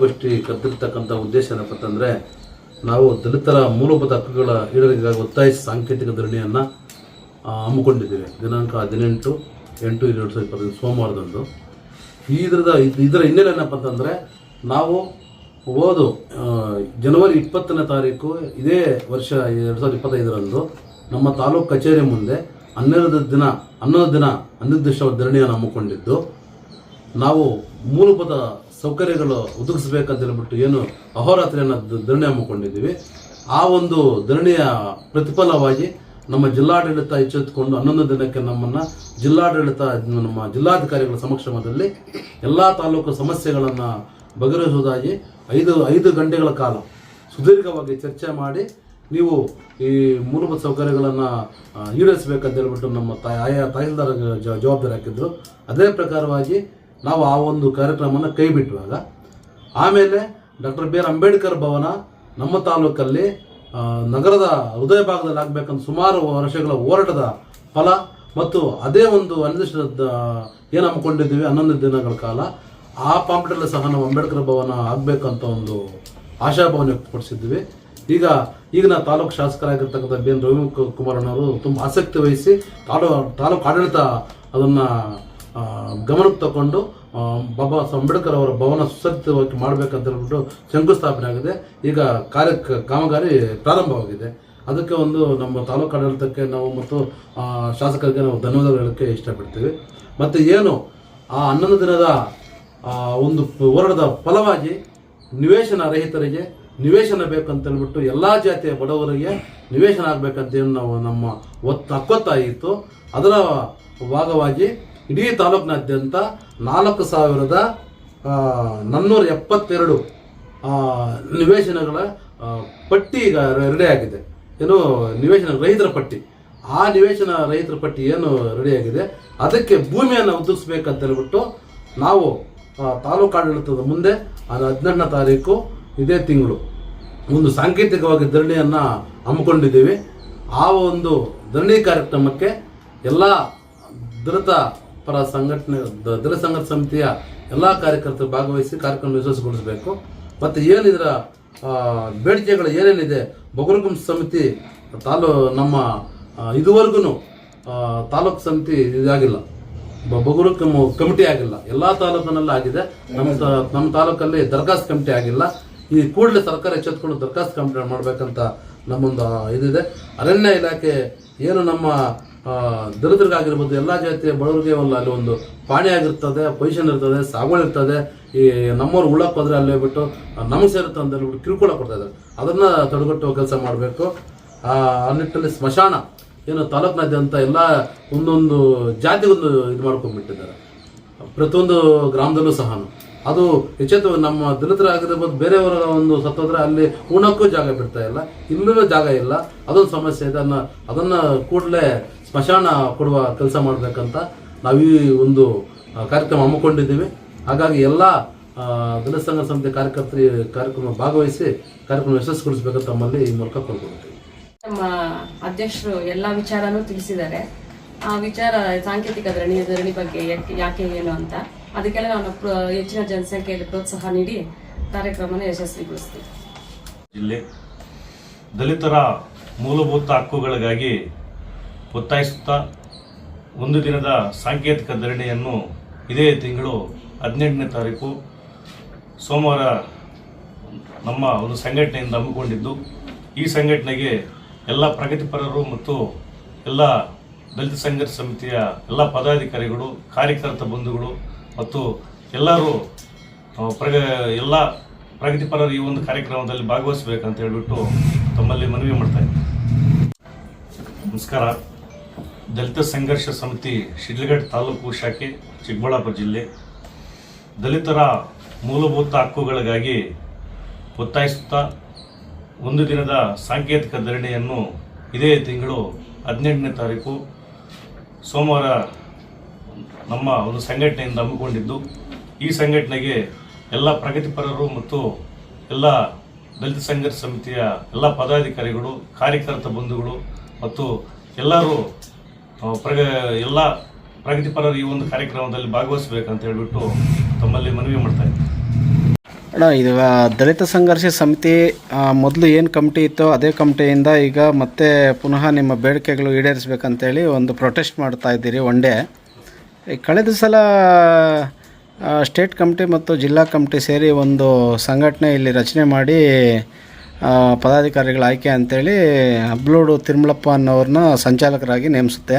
ಗೋಷ್ಠಿ ಕದ್ದಿರ್ತಕ್ಕಂಥ ಉದ್ದೇಶ ಏನಪ್ಪ ಅಂತಂದರೆ ನಾವು ದಲಿತರ ಮೂಲಭೂತ ಹಕ್ಕುಗಳ ಈಡೇರಿಕೆಗಾಗಿ ಒತ್ತಾಯಿಸಿ ಸಾಂಕೇತಿಕ ಧರಣಿಯನ್ನು ಹಮ್ಮಿಕೊಂಡಿದ್ದೀವಿ. ದಿನಾಂಕ ಹದಿನೆಂಟು ಎಂಟು ಎರಡು ಸಾವಿರದ ಇಪ್ಪತ್ತೈದು ಸೋಮವಾರದಂದು. ಈ ಇದರದ, ಇದ್- ಇದರ ಹಿನ್ನೆಲೆ ಏನಪ್ಪ ಅಂತಂದರೆ ನಾವು ಓದು ಜನವರಿ ಇಪ್ಪತ್ತನೇ ತಾರೀಕು ಇದೇ ವರ್ಷ ಎರಡು ಸಾವಿರದ ಇಪ್ಪತ್ತೈದರಂದು ನಮ್ಮ ತಾಲೂಕು ಕಚೇರಿ ಮುಂದೆ ಹನ್ನೆರಡು ದಿನ, ಹನ್ನೊಂದು ದಿನ ಅನಿರ್ದಿಷ್ಟ ಧರಣಿಯನ್ನು ಹಮ್ಮಿಕೊಂಡಿದ್ದು. ನಾವು ಮೂಲಭೂತ ಸೌಕರ್ಯಗಳು ಒದಗಿಸ್ಬೇಕಂತ ಹೇಳ್ಬಿಟ್ಟು ಏನು ಅಹೋರಾತ್ರಿಯನ್ನು ಧರಣಿ ಹಮ್ಮಿಕೊಂಡಿದ್ದೀವಿ. ಆ ಒಂದು ಧರಣಿಯ ಪ್ರತಿಫಲವಾಗಿ ನಮ್ಮ ಜಿಲ್ಲಾಡಳಿತ ಎಚ್ಚೆತ್ತುಕೊಂಡು ಹನ್ನೊಂದು ದಿನಕ್ಕೆ ನಮ್ಮನ್ನು ಜಿಲ್ಲಾಡಳಿತ, ನಮ್ಮ ಜಿಲ್ಲಾಧಿಕಾರಿಗಳ ಸಮಕ್ಷಮದಲ್ಲಿ ಎಲ್ಲ ತಾಲೂಕು ಸಮಸ್ಯೆಗಳನ್ನು ಬಗೆಹರಿಸುವುದಾಗಿ ಐದು ಐದು ಗಂಟೆಗಳ ಕಾಲ ಸುದೀರ್ಘವಾಗಿ ಚರ್ಚೆ ಮಾಡಿ ನೀವು ಈ ಮೂಲಭೂತ ಸೌಕರ್ಯಗಳನ್ನು ಈಡೇರಿಸಬೇಕಂತ ಹೇಳ್ಬಿಟ್ಟು ನಮ್ಮ ತಾಯಿ, ಆಯಾ ತಹಸೀಲ್ದಾರ್ ಜವಾಬ್ದಾರಿ ಹಾಕಿದ್ರು. ಅದೇ ಪ್ರಕಾರವಾಗಿ ನಾವು ಆ ಒಂದು ಕಾರ್ಯಕ್ರಮವನ್ನು ಕೈ ಬಿಟ್ಟುವಾಗ ಆಮೇಲೆ doctor B R Ambedkar Bhavan ನಮ್ಮ ತಾಲೂಕಲ್ಲಿ ನಗರದ ಹೃದಯ ಭಾಗದಲ್ಲಿ ಆಗಬೇಕಂತ ಸುಮಾರು ವರ್ಷಗಳ ಹೋರಾಟದ ಫಲ ಮತ್ತು ಅದೇ ಒಂದು ಅನಿರ್ದಿಷ್ಟ ಏನು ಹಮ್ಮಿಕೊಂಡಿದ್ದೀವಿ ಹನ್ನೊಂದು ದಿನಗಳ ಕಾಲ, ಆ ಪಾಂಪ್ಟಲ್ಲಿ ಸಹ ನಾವು ಅಂಬೇಡ್ಕರ್ ಭವನ ಆಗಬೇಕಂತ ಒಂದು ಆಶಾಭಾವನೆ ವ್ಯಕ್ತಪಡಿಸಿದ್ವಿ ಈಗ, ಈಗಿನ ತಾಲೂಕು ಶಾಸಕರಾಗಿರ್ತಕ್ಕಂಥ ಬಿ ಎನ್ ರವಿಕುಮಾರನವರು ತುಂಬ ಆಸಕ್ತಿ ವಹಿಸಿ, ತಾಲೂ, ತಾಲೂಕು ಆಡಳಿತ ಅದನ್ನು ಗಮನಕ್ಕೆ ತಗೊಂಡು ಬಾಬಾ ಅಂಬೇಡ್ಕರ್ ಅವರ ಭವನ ಸುಸಜ್ಜಿತವಾಗಿ ಮಾಡಬೇಕಂತ ಹೇಳ್ಬಿಟ್ಟು ಶಂಕುಸ್ಥಾಪನೆ ಆಗಿದೆ. ಈಗ ಕಾರ್ಯ, ಕಾಮಗಾರಿ ಪ್ರಾರಂಭವಾಗಿದೆ. ಅದಕ್ಕೆ ಒಂದು ನಮ್ಮ ತಾಲೂಕು ಆಡಳಿತಕ್ಕೆ ನಾವು ಮತ್ತು ಶಾಸಕರಿಗೆ ನಾವು ಧನ್ಯವಾದಗಳು ಹೇಳೋಕ್ಕೆ ಇಷ್ಟಪಡ್ತೀವಿ. ಮತ್ತು ಏನು, ಆ ಹನ್ನೊಂದು ದಿನದ ಒಂದು ಹೋರಾಟದ ಫಲವಾಗಿ ನಿವೇಶನ ರಹಿತರಿಗೆ ನಿವೇಶನ ಬೇಕಂತ ಹೇಳ್ಬಿಟ್ಟು ಎಲ್ಲ ಜಾತಿಯ ಬಡವರಿಗೆ ನಿವೇಶನ ಆಗಬೇಕಂತ ಏನು ನಾವು ನಮ್ಮ ಒತ್ತು ಹಕ್ಕೊತ್ತಾಯಿತು ಅದರ ಭಾಗವಾಗಿ ಇಡೀ ತಾಲೂಕಿನಾದ್ಯಂತ ನಾಲ್ಕು ಸಾವಿರದ ನಾನ್ನೂರ ಎಪ್ಪತ್ತೆರಡು ನಿವೇಶನಗಳ ಪಟ್ಟಿ ಈಗ ರೆಡಿ ಆಗಿದೆ. ಏನು ನಿವೇಶನ ರೈತರ ಪಟ್ಟಿ. ಆ ನಿವೇಶನ ರೈತರ ಪಟ್ಟಿ ಏನು ರೆಡಿಯಾಗಿದೆ ಅದಕ್ಕೆ ಭೂಮಿಯನ್ನು ಒದಗಿಸ್ಬೇಕಂತ ಹೇಳ್ಬಿಟ್ಟು ನಾವು ತಾಲೂಕಾಡಳಿತದ ಮುಂದೆ ಹದಿನೆಂಟನೇ ತಾರೀಕು ಇದೇ ತಿಂಗಳು ಒಂದು ಸಾಂಕೇತಿಕವಾಗಿ ಧರಣಿಯನ್ನು ಹಮ್ಮಿಕೊಂಡಿದ್ದೀವಿ. ಆ ಒಂದು ಧರಣಿ ಕಾರ್ಯಕ್ರಮಕ್ಕೆ ಎಲ್ಲ ದಲಿತ ಪರ ಸಂಘಟನೆ ದಲಿತ ಸಂಘರ್ಷ ಸಮಿತಿಯ ಎಲ್ಲ ಕಾರ್ಯಕರ್ತರು ಭಾಗವಹಿಸಿ ಕಾರ್ಯಕ್ರಮ ಯಶಸ್ವಿಗೊಳಿಸಬೇಕು. ಮತ್ತು ಏನಿದರ ಬೇಡಿಕೆಗಳು ಏನೇನಿದೆ, ಬಗುರುಗುಂ ಸಮಿತಿ ತಾಲೂ ನಮ್ಮ ಇದುವರೆಗೂ ತಾಲೂಕು ಸಮಿತಿ ಇದಾಗಿಲ್ಲ. ಬಗುರು ಕಮ್- ಕಮಿಟಿ ಆಗಿಲ್ಲ. ಎಲ್ಲ ತಾಲೂಕಿನಲ್ಲೂ ಆಗಿದೆ. ನಮ್ಮ ನಮ್ಮ ತಾಲೂಕಲ್ಲಿ ದರ್ಖಾಸ್ತು ಕಮಿಟಿ ಆಗಿಲ್ಲ. ಈ ಕೂಡಲೇ ಸರ್ಕಾರ ಎಚ್ಚೆತ್ಕೊಂಡು ದರ್ಖಾಸ್ತು ಕಮಿಟಿ ಮಾಡಬೇಕಂತ ನಮ್ಮೊಂದು ಇದಿದೆ. ಅರಣ್ಯ ಇಲಾಖೆ ಏನು ನಮ್ಮ ದಲಿತರಿಗಾಗಿರ್ಬೋದು ಎಲ್ಲ ಜಾತಿಯ ಬಡವರಿಗೆ ಒಂದು ಅಲ್ಲಿ ಒಂದು ಪಾಣಿ ಆಗಿರ್ತದೆ ಪೊಸಿಷನ್ ಇರ್ತದೆ ಸಾಗುವಳಿ ಇರ್ತದೆ. ಈ ನಮ್ಮವ್ರು ಉಳಕ್ಕೆ ಹೋದ್ರೆ ಅಲ್ಲಿ ಬಿಟ್ಟು ನಮಗೆ ಸೇರುತ್ತೆ ಅಂತ ಹೇಳ್ಬಿಟ್ಟು ಕಿರುಕುಳ ಕೊಡ್ತಾ ಇದ್ದಾರೆ. ಅದನ್ನ ತಡೆಗಟ್ಟುವ ಕೆಲಸ ಮಾಡಬೇಕು. ಆ ನಿಟ್ಟಿನಲ್ಲಿ ಸ್ಮಶಾನ ಏನು ತಾಲೂಕಿನಾದ್ಯಂತ ಎಲ್ಲ ಒಂದೊಂದು ಜಾತಿಗೊಂದು ಇದು ಮಾಡ್ಕೊಂಡ್ಬಿಟ್ಟಿದ್ದಾರೆ. ಪ್ರತಿಯೊಂದು ಗ್ರಾಮದಲ್ಲೂ ಸಹ ಅದು ಎಚ್ಚೆತ್ತು ನಮ್ಮ ದಲಿತರಾಗಿರ್ಬೋದು ಬೇರೆಯವರ ಒಂದು ಸತ್ತೋದ್ರೆ ಅಲ್ಲಿ ಉಣಕ್ಕೂ ಜಾಗ ಬಿಡ್ತಾ ಇಲ್ಲ ಇಲ್ಲೂ ಜಾಗ ಇಲ್ಲ. ಅದೊಂದು ಸಮಸ್ಯೆ ಅದನ್ನ ಅದನ್ನ ಕೂಡಲೇ ಸ್ಮಶಾನ ಕೊಡುವ ಕೆಲಸ ಮಾಡಬೇಕಂತ ನಾವು ಈ ಒಂದು ಕಾರ್ಯಕ್ರಮ ಹಮ್ಮಿಕೊಂಡಿದ್ದೀವಿ. ಹಾಗಾಗಿ ಎಲ್ಲ ದಲಿತ ಸಂಘ ಸಮಿತಿ ಕಾರ್ಯಕರ್ತರು ಕಾರ್ಯಕ್ರಮ ಭಾಗವಹಿಸಿ ಕಾರ್ಯಕ್ರಮ ಯಶಸ್ವಿಗೊಳಿಸಬೇಕಂತ ತಮ್ಮಲ್ಲಿ ಈ ಮೂಲಕ ಕೋರ್ಕೊಳ್ತೀವಿ. ನಮ್ಮ ಅಧ್ಯಕ್ಷರು ಎಲ್ಲ ವಿಚಾರನೂ ತಿಳಿಸಿದ್ದಾರೆ. ಆ ವಿಚಾರ ಸಾಂಕೇತಿಕ ಧರಣಿ ಧರಣಿ ಬಗ್ಗೆ ಯಾಕೆ ಏನು ಅಂತ. ಅದಕ್ಕೆಲ್ಲ ನಾನು ಹೆಚ್ಚಿನ ಜನಸಂಖ್ಯೆಯಲ್ಲಿ ಪ್ರೋತ್ಸಾಹ ನೀಡಿ ಕಾರ್ಯಕ್ರಮನ ಯಶಸ್ವಿಗೊಳಿಸ್ತೀವಿ ಜಿಲ್ಲೆ ದಲಿತರ ಮೂಲಭೂತ ಹಕ್ಕುಗಳಿಗಾಗಿ ಒತ್ತಾಯಿಸುತ್ತಾ ಒಂದು ದಿನದ ಸಾಂಕೇತಿಕ ಧರಣಿಯನ್ನು ಇದೇ ತಿಂಗಳು ಹದಿನೆಂಟನೇ ತಾರೀಕು ಸೋಮವಾರ ನಮ್ಮ ಒಂದು ಸಂಘಟನೆಯಿಂದ ಹಮ್ಮಿಕೊಂಡಿದ್ದು, ಈ ಸಂಘಟನೆಗೆ ಎಲ್ಲ ಪ್ರಗತಿಪರರು ಮತ್ತು ಎಲ್ಲ ದಲಿತ ಸಂಘರ್ಷ ಸಮಿತಿಯ ಎಲ್ಲ ಪದಾಧಿಕಾರಿಗಳು, ಕಾರ್ಯಕರ್ತ ಬಂಧುಗಳು ಮತ್ತು ಎಲ್ಲರೂ ಪ್ರಗ, ಎಲ್ಲ ಪ್ರಗತಿಪರರು ಈ ಒಂದು ಕಾರ್ಯಕ್ರಮದಲ್ಲಿ ಭಾಗವಹಿಸಬೇಕಂತ ಹೇಳಿಬಿಟ್ಟು ತಮ್ಮಲ್ಲಿ ಮನವಿ ಮಾಡ್ತಾ ನಮಸ್ಕಾರ. ದಲಿತ ಸಂಘರ್ಷ ಸಮಿತಿ ಶಿಡ್ಲಘಟ್ಟ ತಾಲೂಕು ಶಾಖೆ, ಚಿಕ್ಕಬಳ್ಳಾಪುರ ಜಿಲ್ಲೆ. ದಲಿತರ ಮೂಲಭೂತ ಹಕ್ಕುಗಳಿಗಾಗಿ ಒತ್ತಾಯಿಸುತ್ತಾ ಒಂದು ದಿನದ ಸಾಂಕೇತಿಕ ಧರಣಿಯನ್ನು ಇದೇ ತಿಂಗಳು ಹದಿನೆಂಟನೇ ತಾರೀಕು ಸೋಮವಾರ ನಮ್ಮ ಒಂದು ಸಂಘಟನೆಯಿಂದ ಹಮ್ಮಿಕೊಂಡಿದ್ದು. ಈ ಸಂಘಟನೆಗೆ ಎಲ್ಲ ಪ್ರಗತಿಪರರು ಮತ್ತು ಎಲ್ಲ ದಲಿತ ಸಂಘರ್ಷ ಸಮಿತಿಯ ಎಲ್ಲ ಪದಾಧಿಕಾರಿಗಳು, ಕಾರ್ಯಕರ್ತ ಬಂಧುಗಳು ಮತ್ತು ಎಲ್ಲರೂ ಪ್ರಗ, ಎಲ್ಲ ಪ್ರಗತಿಪರರು ಈ ಒಂದು ಕಾರ್ಯಕ್ರಮದಲ್ಲಿ ಭಾಗವಹಿಸಬೇಕಂತ ಹೇಳಿಬಿಟ್ಟು ತಮ್ಮಲ್ಲಿ ಮನವಿ ಮಾಡ್ತಾ ಅಣ್ಣ ಈಗ ದಲಿತ ಸಂಘರ್ಷ ಸಮಿತಿ ಮೊದಲು ಏನು ಕಮಿಟಿ ಇತ್ತೋ ಅದೇ ಕಮಿಟಿಯಿಂದ ಈಗ ಮತ್ತೆ ಪುನಃ ನಿಮ್ಮ ಬೇಡಿಕೆಗಳು ಈಡೇರಿಸಬೇಕಂತೇಳಿ ಒಂದು ಪ್ರೊಟೆಸ್ಟ್ ಮಾಡ್ತಾ ಇದ್ದೀರಿ, ಒನ್ ಡೇ. ಕಳೆದ ಸಲ ಸ್ಟೇಟ್ ಕಮಿಟಿ ಮತ್ತು ಜಿಲ್ಲಾ ಕಮಿಟಿ ಸೇರಿ ಒಂದು ಸಂಘಟನೆ ಇಲ್ಲಿ ರಚನೆ ಮಾಡಿ ಪದಾಧಿಕಾರಿಗಳ ಆಯ್ಕೆ ಅಂತೇಳಿ ಅಬ್ಲೋಡು ತಿರುಮಲಪ್ಪ ಅನ್ನೋರನ್ನ ಸಂಚಾಲಕರಾಗಿ ನೇಮಿಸುತ್ತೆ.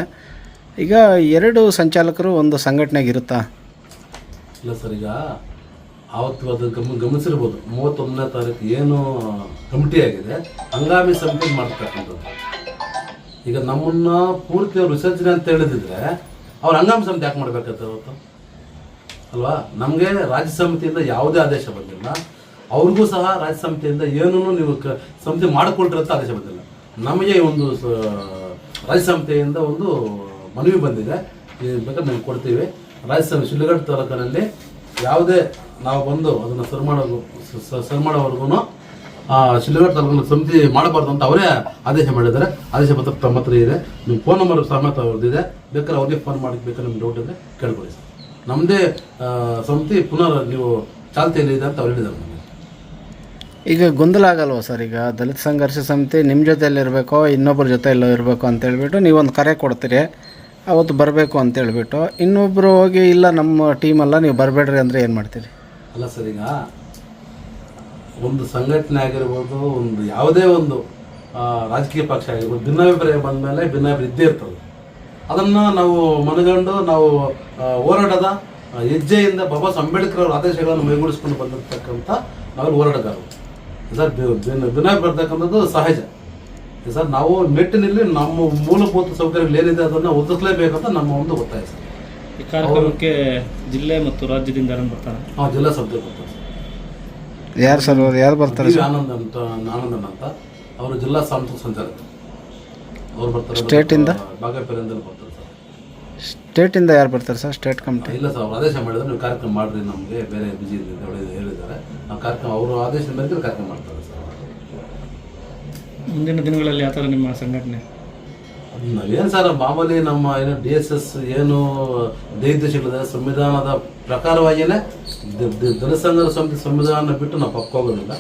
ಈಗ ಎರಡು ಸಂಚಾಲಕರು ಒಂದು ಸಂಘಟನೆಗೆ ಇರುತ್ತಾ? ಇಲ್ಲ ಸರ್, ಈಗ ಆವತ್ತು ಅದು ಗಮ, ಗಮನಿಸಿರ್ಬೋದು. ಮೂವತ್ತೊಂದನೇ ತಾರೀಕು ಏನು ಕಮಿಟಿ ಆಗಿದೆ, ಹಂಗಾಮಿ ಸಮಿತಿ ಮಾಡ್ತಕ್ಕಂಥದ್ದು. ಈಗ ನಮ್ಮನ್ನ ಪೂರ್ತಿ ವಿಸರ್ಜನೆ ಅಂತ ಹೇಳಿದಿದ್ರೆ ಅವ್ರು ಹಂಗಾಮಿ ಸಮಿತಿ ಯಾಕೆ ಮಾಡಬೇಕಂತ ಇವತ್ತು ಅಲ್ವಾ? ನಮಗೆ ರಾಜ್ಯ ಸಮಿತಿಯಿಂದ ಯಾವುದೇ ಆದೇಶ ಬಂದಿಲ್ಲ. ಅವ್ರಿಗೂ ಸಹ ರಾಜ್ಯ ಸಮಿತಿಯಿಂದ ಏನೂ ನೀವು ಕ ಸಮಿತಿ ಮಾಡಿಕೊಳ್ರಿ ಅಂತ ಆದೇಶ ಬಂದಿಲ್ಲ. ನಮಗೆ ಒಂದು ರಾಜ್ಯ ಸಮಿತಿಯಿಂದ ಒಂದು ಮನವಿ ಬಂದಿದೆ. ಬೇಕಾದ್ರೆ ನಾವು ಕೊಡ್ತೀವಿ. ರಾಜ್ಯ ಸಮಿತಿ ಶಿಲ್ಗಡ್ ತಾಲೂಕಿನಲ್ಲಿ ಯಾವುದೇ ನಾವು ಬಂದು ಅದನ್ನು ಸರ್ ಮಾಡೋ ಸರ್ ಮಾಡೋವರೆಗೂ ಶಿಲ್ಘಟ್ಟ ತಾಲೂಕಿನ ಸಮಿತಿ ಮಾಡಬಾರ್ದು ಅಂತ ಅವರೇ ಆದೇಶ ಮಾಡಿದ್ದಾರೆ. ಆದೇಶ ಪತ್ರ ತಮ್ಮ ಹತ್ರ ಇದೆ. ನಿಮ್ಮ ಫೋನ್ ನಂಬರ್ ಸಮೇತ ಅವ್ರದ್ದಿದೆ. ಬೇಕಾದ್ರೆ ಅವ್ರಿಗೆ ಫೋನ್ ಮಾಡಿ ಬೇಕಾದ್ರೆ ನಿಮ್ಗೆ ಡೌಟ್ ಇದ್ರೆ ಕೇಳ್ಕೊಳ್ಳಿ ಸರ್. ನಮ್ಮದೇ ಸಮಿತಿ ಪುನರ್ ನೀವು ಚಾಲ್ತಿಯಲ್ಲಿ ಇದೆ ಅಂತ ಅವ್ರು ಹೇಳಿದ್ದಾರೆ ನಮಗೆ. ಈಗ ಗೊಂದಲ ಆಗಲ್ವಾ ಸರ್? ಈಗ ದಲಿತ ಸಂಘರ್ಷ ಸಮಿತಿ ನಿಮ್ಮ ಜೊತೆಯಲ್ಲಿ ಇರಬೇಕು ಇನ್ನೊಬ್ಬರ ಜೊತೆ ಎಲ್ಲೋ ಇರಬೇಕು ಅಂತ ಹೇಳ್ಬಿಟ್ಟು ನೀವೊಂದು ಕರೆ ಕೊಡ್ತೀರಿ ಅವತ್ತು ಬರಬೇಕು ಅಂತ ಹೇಳ್ಬಿಟ್ಟು ಇನ್ನೊಬ್ಬರು ಹೋಗಿ ಇಲ್ಲ ನಮ್ಮ ಟೀಮಲ್ಲ ನೀವು ಬರಬೇಡ್ರಿ ಅಂದರೆ ಏನು ಮಾಡ್ತೀರಿ? ಅಲ್ಲ ಸರ್ ಈಗ ಒಂದು ಸಂಘಟನೆ ಆಗಿರ್ಬೋದು ಒಂದು ಯಾವುದೇ ಒಂದು ರಾಜಕೀಯ ಪಕ್ಷ ಆಗಿರ್ಬೋದು ಭಿನ್ನಾಭಿಪ್ರಾಯ ಬಂದ ಮೇಲೆ ಭಿನ್ನಾಭಿಪ್ರಾಯ ಇದ್ದೇ ಇರ್ತದೆ. ಅದನ್ನು ನಾವು ಮನಗಂಡು ನಾವು ಹೋರಾಡದ ಹೋರಾಟದ ಹೆಜ್ಜೆಯಿಂದ ಬಾಬಾ ಅಂಬೇಡ್ಕರ್ ಅವರ ಆದೇಶಗಳನ್ನು ಮೈಗೂಡಿಸ್ಕೊಂಡು ಬಂದಿರತಕ್ಕಂಥ ನಾವು ಹೋರಾಟಗಾರರು. ಸರ್ ಭಿನ್ನಾಭಿಪ್ರಾಯ ಬರ್ತಕ್ಕಂಥದ್ದು ಸಹಜ. ಸರ್ ನಾವು ಮೆಟ್ಟಿನಲ್ಲಿ ನಮ್ಮ ಮೂಲಭೂತ ಸೌಕರ್ಯಗಳು ಏನಿದೆ ಅದನ್ನು ಒದಗಿಸಲೇಬೇಕಂತ ನಮ್ಮ ಒಂದು ಒತ್ತಾಯ ಸರ್ ಈ ಕಾರ್ಯಕ್ರಮಕ್ಕೆ ಜಿಲ್ಲೆ ಮತ್ತು ರಾಜ್ಯದಿಂದ ಬರ್ತಾರೆ? ಹಾಂ ಜಿಲ್ಲಾ ಸಭ್ಯ ಬರ್ತಾರೆ. ಯಾರು ಸರ್ ಅವ್ರು ಯಾರು ಬರ್ತಾರೆ ಸರ್? ಆನಂದ್ ಅಂತ ಆನಂದನ್ ಅಂತ. ಅವರು ಜಿಲ್ಲಾ ಸಾಂಸ್ಕೃತಿಕ ಸಂಚಾಲಕ ಅವ್ರು ಬರ್ತಾರೆ ಸ್ಟೇಟಿಂದ? ಇಂದ? ಬಾಗೇಪಲ್ಲಿಂದ ಬರ್ತಾರೆ ಸರ್. ಸ್ಟೇಟಿಂದ ಯಾರು ಬರ್ತಾರೆ ಸರ್ ಸ್ಟೇಟ್ ಕಮಿಟಿ? ಇಲ್ಲ ಸರ್ ಅವ್ರು ಆದೇಶ ಮಾಡಿದ್ರೆ ನೀವು ಕಾರ್ಯಕ್ರಮ ಮಾಡ್ರಿ ನಮಗೆ ಬೇರೆ ಬಿಜಿ ಇದೆ ಹೇಳಿದ್ದಾರೆ. ನಾವು ಕಾರ್ಯಕ್ರಮ ಅವರು ಆದೇಶ ಮೇರೆಗೆ ಕಾರ್ಯಕ್ರಮ ಮಾಡ್ತಾರೆ ಸರ್. ಮುಂದಿನ ದಿನಗಳಲ್ಲಿ ಯಾವ ಥರ ನಿಮ್ಮ ಸಂಘಟನೆ? ನಾವೇನು ಸರ್ ಮಾಮೂಲಿ ನಮ್ಮ ಏನು ಡಿ ಎಸ್ ಎಸ್ ಏನು ದೇಶಗಳಿದೆ ಸಂವಿಧಾನದ ಪ್ರಕಾರವಾಗಿಯೇ ದ- ದ- ದಲಿತ ಸಮಿತಿ ಸಂವಿಧಾನ ಬಿಟ್ಟು ನಾವು ಪಕ್ಕ ಹೋಗೋದಿಲ್ಲ.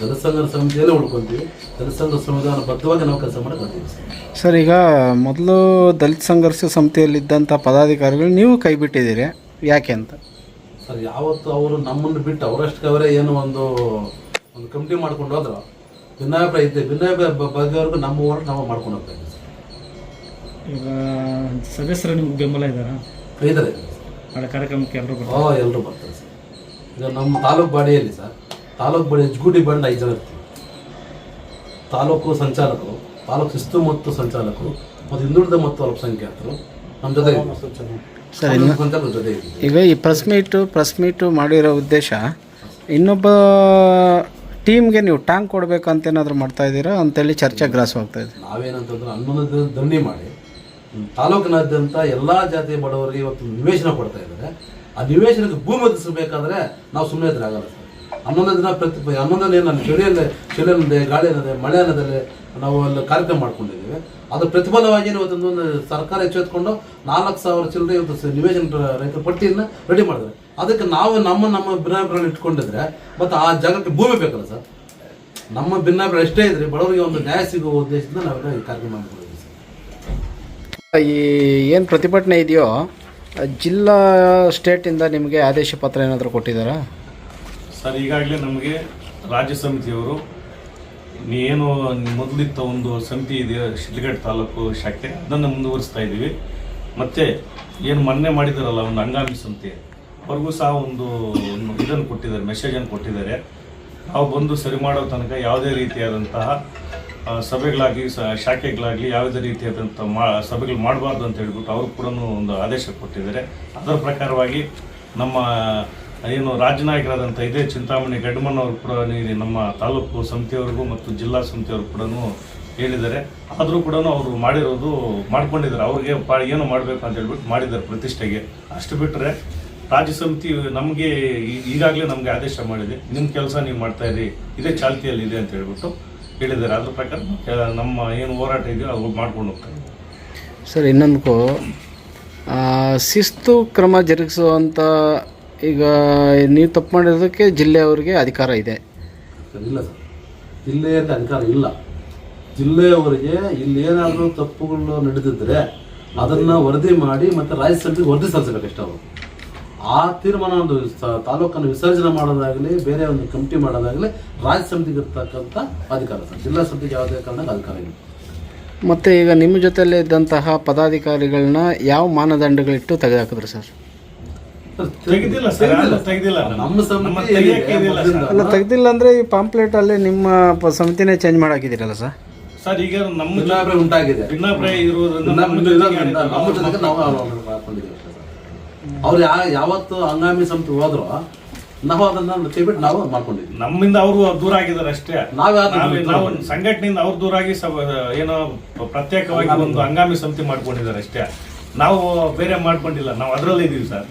ದಲಿತ ಸಂಘದ ಸಮಿತಿಯಲ್ಲೇ ಉಳ್ಕೊಂತೀವಿ ಜನಸಂಘ ಸಂಘದ ಸಂವಿಧಾನ ಬದ್ಧವಾಗಿ ನಾವು ಕೆಲಸ ಮಾಡಕ್ಕೆ ಬರ್ತೀವಿ ಸರ್. ಈಗ ಮೊದಲು ದಲಿತ ಸಂಘರ್ಷ ಸಮಿತಿಯಲ್ಲಿದ್ದಂಥ ಪದಾಧಿಕಾರಿಗಳು ನೀವು ಕೈ ಬಿಟ್ಟಿದ್ದೀರಿ. ಯಾಕೆ ಅಂತ? ಸರ್ ಯಾವತ್ತು ಅವರು ನಮ್ಮನ್ನು ಬಿಟ್ಟು ಅವರಷ್ಟಕ್ಕೆ ಅವರೇ ಏನು ಒಂದು ಒಂದು ಕಮಿಟಿ ಮಾಡ್ಕೊಂಡು ಹೋದ್ರು. ಭಿನ್ನಾಭಿಪ್ರಾಯ ಇದ್ದೆ ಭಿನ್ನಾಭಿಪ್ರಾಯ ಬಗೆಯವರೆಗೂ ನಮ್ಮ ಹೋರಾಟ ನಾವು ಮಾಡ್ಕೊಂಡು ಹೋಗ್ತಾ ಇದ್ದೀವಿ ಈಗ ಸದಸ್ಯರು ನಿಮ್ಗೆ ಬೆಂಬಲ ಇದ್ದಾರಾ? ಇದ್ದಾರೆ. ಕಾರ್ಯಕ್ರಮಕ್ಕೆ ಎಲ್ಲರೂ ಬರ್ತಾರೆ. ಓ ಎಲ್ಲರೂ ಬರ್ತಾರೆ ಸರ್. ಈಗ ನಮ್ಮ ತಾಲೂಕು ಬಾಡಿಯಲ್ಲಿ ಸರ್. ತಾಲೂಕು ಬಾಡಿ ಎಕ್ಸಿಕ್ಯೂಟಿವ್ ಬಂಡ್ ಐದು ಜನ ಇರ್ತೀವಿ. ತಾಲೂಕು ಸಂಚಾಲಕರು ತಾಲೂಕು ಶಿಸ್ತು ಮತ್ತು ಸಂಚಾಲಕರು ಮತ್ತು ಹಿಂದುಳಿದ ಮತ್ತು ಅಲ್ಪಸಂಖ್ಯಾತರು ನಮ್ಮ ಜೊತೆ ಸರ್ ಇನ್ನು ಸಂಚಾಲಕರ ಜೊತೆ ಇದ್ದೀವಿ. ಈಗ ಈ ಪ್ರೆಸ್ ಮೀಟು ಪ್ರೆಸ್ ಮೀಟು ಮಾಡಿರೋ ಉದ್ದೇಶ ಇನ್ನೊಬ್ಬ ಟೀಮ್ಗೆ ನೀವು ಟ್ಯಾಂಕ್ ಕೊಡಬೇಕು ಅಂತ ಏನಾದರೂ ಮಾಡ್ತಾ ಇದ್ದೀರಾ? ಅಂತೇಳಿ ಚರ್ಚೆ ಗ್ರಾಸವಾಗ್ತಾ ಇದೆ. ನಾವೇನಂತಂದ್ರೆ ಹನ್ನೊಂದು ದಂಡಿ ಮಾಡಿ ತಾಲೂಕಿನಾದ್ಯಂತ ಎಲ್ಲ ಜಾತಿ ಬಡವರಿಗೆ ಇವತ್ತು ನಿವೇಶನ ಕೊಡ್ತಾ ಇದ್ದಾರೆ. ಆ ನಿವೇಶನಕ್ಕೆ ಭೂಮಿ ಒದಗಿಸಬೇಕಾದ್ರೆ ನಾವು ಸುಮ್ಮನೆ ಇದ್ರೆ ಆಗಲ್ಲ ಸರ್. ಹನ್ನೊಂದು ದಿನ ಪ್ರತಿ ಹನ್ನೊಂದು ದಿನ ನಾನು ಚಳಿಯಲ್ಲೇ ಚಳಿಯಲ್ಲದೆ ಗಾಳಿ ಅನ್ನದೆ ಮಳೆ ಅನ್ನೋದಲ್ಲಿ ನಾವು ಅಲ್ಲಿ ಕಾರ್ಯಕ್ರಮ ಮಾಡ್ಕೊಂಡಿದ್ದೀವಿ. ಅದು ಪ್ರತಿಫಲವಾಗಿ ಇವತ್ತೊಂದು ಒಂದು ಸರ್ಕಾರ ಎಚ್ಚೆತ್ಕೊಂಡು ನಾಲ್ಕು ಸಾವಿರ ಚಿಲ್ಲರೆ ಇವತ್ತು ನಿವೇಶನ ರೈತರ ಪಟ್ಟಿಯನ್ನು ರೆಡಿ ಮಾಡಿದ್ರೆ ಅದಕ್ಕೆ ನಾವು ನಮ್ಮ ನಮ್ಮ ಭಿನ್ನಾಭಿಪ್ರಾಯ ಇಟ್ಕೊಂಡಿದ್ರೆ ಮತ್ತು ಆ ಜಾಗಕ್ಕೆ ಭೂಮಿ ಬೇಕಲ್ಲ ಸರ್. ನಮ್ಮ ಭಿನ್ನಾಭಿಪ್ರಾಯ ಎಷ್ಟೇ ಇದ್ರೆ ಬಡವರಿಗೆ ಒಂದು ನ್ಯಾಯ ಸಿಗುವ ಉದ್ದೇಶದಿಂದ ನಾವೆಲ್ಲ ಈ ಕಾರ್ಯಕ್ರಮ ಮಾಡ್ಕೊಂಡಿದ್ದೀವಿ ಸರ್. ಈ ಏನು ಪ್ರತಿಭಟನೆ ಇದೆಯೋ ಜಿಲ್ಲಾ ಸ್ಟೇಟಿಂದ ನಿಮಗೆ ಆದೇಶ ಪತ್ರ ಏನಾದರೂ ಕೊಟ್ಟಿದ್ದಾರಾ? ಸರ್, ಈಗಾಗಲೇ ನಮಗೆ ರಾಜ್ಯ ಸಮಿತಿಯವರು ಏನು ಮೊದಲಿತ್ತ ಒಂದು ಸಮಿತಿ ಇದೆ, ಶಿಡ್ಲಘಟ್ಟ ತಾಲೂಕು ಶಾಖೆ, ಅದನ್ನು ಮುಂದುವರಿಸ್ತಾ ಇದ್ದೀವಿ. ಮತ್ತೆ ಏನು ಮೊನ್ನೆ ಮಾಡಿದಾರಲ್ಲ, ಒಂದು ಹಂಗಾಮಿ ಸಮಿತಿ ಅವ್ರಿಗೂ ಸಹ ಒಂದು ಇದನ್ನು ಕೊಟ್ಟಿದ್ದಾರೆ ಮೆಸೇಜನ್ನು ಕೊಟ್ಟಿದ್ದಾರೆ. ನಾವು ಬಂದು ಸರಿ ಮಾಡೋ ತನಕ ಯಾವುದೇ ರೀತಿಯಾದಂತಹ ಸಭೆಗಳಾಗಲಿ ಶಾಖೆಗಳಾಗಲಿ ಯಾವುದೇ ರೀತಿಯಾದಂಥ ಮಾ, ಸಭೆಗಳು ಮಾಡಬಾರ್ದು ಅಂತ ಹೇಳ್ಬಿಟ್ಟು ಅವರು ಕೂಡ ಒಂದು ಆದೇಶ ಕೊಟ್ಟಿದ್ದಾರೆ. ಅದರ ಪ್ರಕಾರವಾಗಿ ನಮ್ಮ, ಏನು ರಾಜನಾಯಕರಾದಂಥ ಇದೇ ಚಿಂತಾಮಣಿ ಗಡ್ಮನ್ ಅವರು ಕೂಡ ನಮ್ಮ ತಾಲೂಕು ಸಮಿತಿಯವ್ರಿಗೂ ಮತ್ತು ಜಿಲ್ಲಾ ಸಮಿತಿಯವರು ಕೂಡ ಹೇಳಿದ್ದಾರೆ. ಆದರೂ ಕೂಡ ಅವರು ಮಾಡಿರೋದು ಮಾಡ್ಕೊಂಡಿದ್ದಾರೆ. ಅವ್ರಿಗೆ ಪಾ, ಏನು ಮಾಡಬೇಕು ಅಂತ ಹೇಳ್ಬಿಟ್ಟು ಮಾಡಿದ್ದಾರೆ ಪ್ರತಿಷ್ಠೆಗೆ. ಅಷ್ಟು ಬಿಟ್ಟರೆ ರಾಜ್ಯ ಸಮಿತಿ ನಮಗೆ ಈಗಾಗಲೇ ನಮಗೆ ಆದೇಶ ಮಾಡಿದೆ. ನಿಮ್ಮ ಕೆಲಸ ನೀವು ಮಾಡ್ತಾ ಇರಿ. ಇದೇ ಚಾಲ್ತಿಯಲ್ಲಿ ಇದೆ ಅಂತ ಹೇಳ್ಬಿಟ್ಟು ಹೇಳಿದ್ದಾರೆ ಅದ್ರ ಪ್ರಕಾರ ನಮ್ಮ ಏನು ಹೋರಾಟ ಇದೆಯೋ ಅದು ಮಾಡ್ಕೊಂಡು ಹೋಗ್ತಾರೆ. ಸರ್ ಇನ್ನೊಂದು ಶಿಸ್ತು ಕ್ರಮ ಜರುಗಿಸುವಂಥ ಈಗ ನೀವು ತಪ್ಪು ಮಾಡಿರೋದಕ್ಕೆ ಜಿಲ್ಲೆಯವರಿಗೆ ಅಧಿಕಾರ ಇದೆ. ಇಲ್ಲ ಸರ್. ಜಿಲ್ಲೆಯಲ್ಲಿ ಅಧಿಕಾರ ಇಲ್ಲ. ಜಿಲ್ಲೆಯವರಿಗೆ ಇಲ್ಲಿ ಏನಾದರೂ ತಪ್ಪುಗಳು ನಡೆದಿದ್ದರೆ ಅದನ್ನು ವರದಿ ಮಾಡಿ ಮತ್ತು ರಾಜ್ಯ ಸಮಿತಿಗೆ ವರದಿ ಸಲ್ಲಿಸಬೇಕಷ್ಟೇ ಅವರು. ಆ ತೀರ್ಮಾನ ಒಂದು ತಾಲೂಕನ್ನು ವಿಸರ್ಜನೆ ಮಾಡೋದಾಗಲಿ ಬೇರೆ ಒಂದು ಕಮಿಟಿ ಮಾಡೋದಾಗಲಿ ರಾಜ್ಯ ಸಮಿತಿಗೆ ಇರ್ತಕ್ಕಂಥ ಅಧಿಕಾರ ಸರ್. ಜಿಲ್ಲಾ ಸಮಿತಿಗೆ ಯಾವುದೇ ಕಾರಣಕ್ಕೆ ಅಧಿಕಾರ ಇಲ್ಲ. ಮತ್ತು ಈಗ ನಿಮ್ಮ ಜೊತೆಯಲ್ಲಿ ಇದ್ದಂತಹ ಪದಾಧಿಕಾರಿಗಳನ್ನ ಯಾವ ಮಾನದಂಡಗಳಿಟ್ಟು ತೆಗೆದುಹಾಕಿದ್ರು ಸರ್? ಸರ್, ತೆಗೆದಿಲ್ಲ ಸರ್ ತೆಗೆದಿಲ್ಲ. ನಮ್ಮ ಸಮಿತಿ. ಅಲ್ಲ ತೆಗ್ದಿಲ್ಲ ಅಂದರೆ ಈ ಪಾಂಪ್ಲೆಟಲ್ಲೇ ನಿಮ್ಮ ಪ- ಸಮಿತಿನೇ ಚೇಂಜ್ ಮಾಡಾಕಿದ್ದೀರಲ್ಲ ಸರ್? ಸರ್ ಈಗ ನಮ್ಮ ಭಿನ್ನಾಭಿಪ್ರಾಯ ಉಂಟಾಗಿದೆ. ಭಿನ್ನಾಭಿಪ್ರಾಯ ಇರುವುದರಿಂದ ನಮ್ಮ ಜೊತೆಗೆ ನಾವು ಅವ್ರನ್ನ ಹಾಕೊಂಡಿದ್ದೀವಿ ಅಷ್ಟೇ ಸರ್. ಅವ್ರು ಯಾ ಯಾವತ್ತು ಹಂಗಾಮಿ ಸಮಿತಿ ಹೋದ್ರು ನಾವು ಅದನ್ನ ಬಿಟ್ಟು ನಾವು ಮಾಡ್ಕೊಂಡಿದ್ವಿ ನಮ್ಮಿಂದ ಅವರು ದೂರ ಆಗಿದ್ದಾರೆ ಅಷ್ಟೇ. ನಾವ್? ಸಂಘಟನೆಯಿಂದ ಅವ್ರು ದೂರ ಆಗಿ ಏನೋ ಪ್ರತ್ಯೇಕವಾಗಿ ಒಂದು ಹಂಗಾಮಿ ಸಮಿತಿ ಮಾಡ್ಕೊಂಡಿದ್ದಾರೆ ಅಷ್ಟೇ. ನಾವು ಬೇರೆ ಮಾಡ್ಕೊಂಡಿಲ್ಲ ನಾವು ಅದರಲ್ಲೇ ಇದೀವಿ ಸರ್.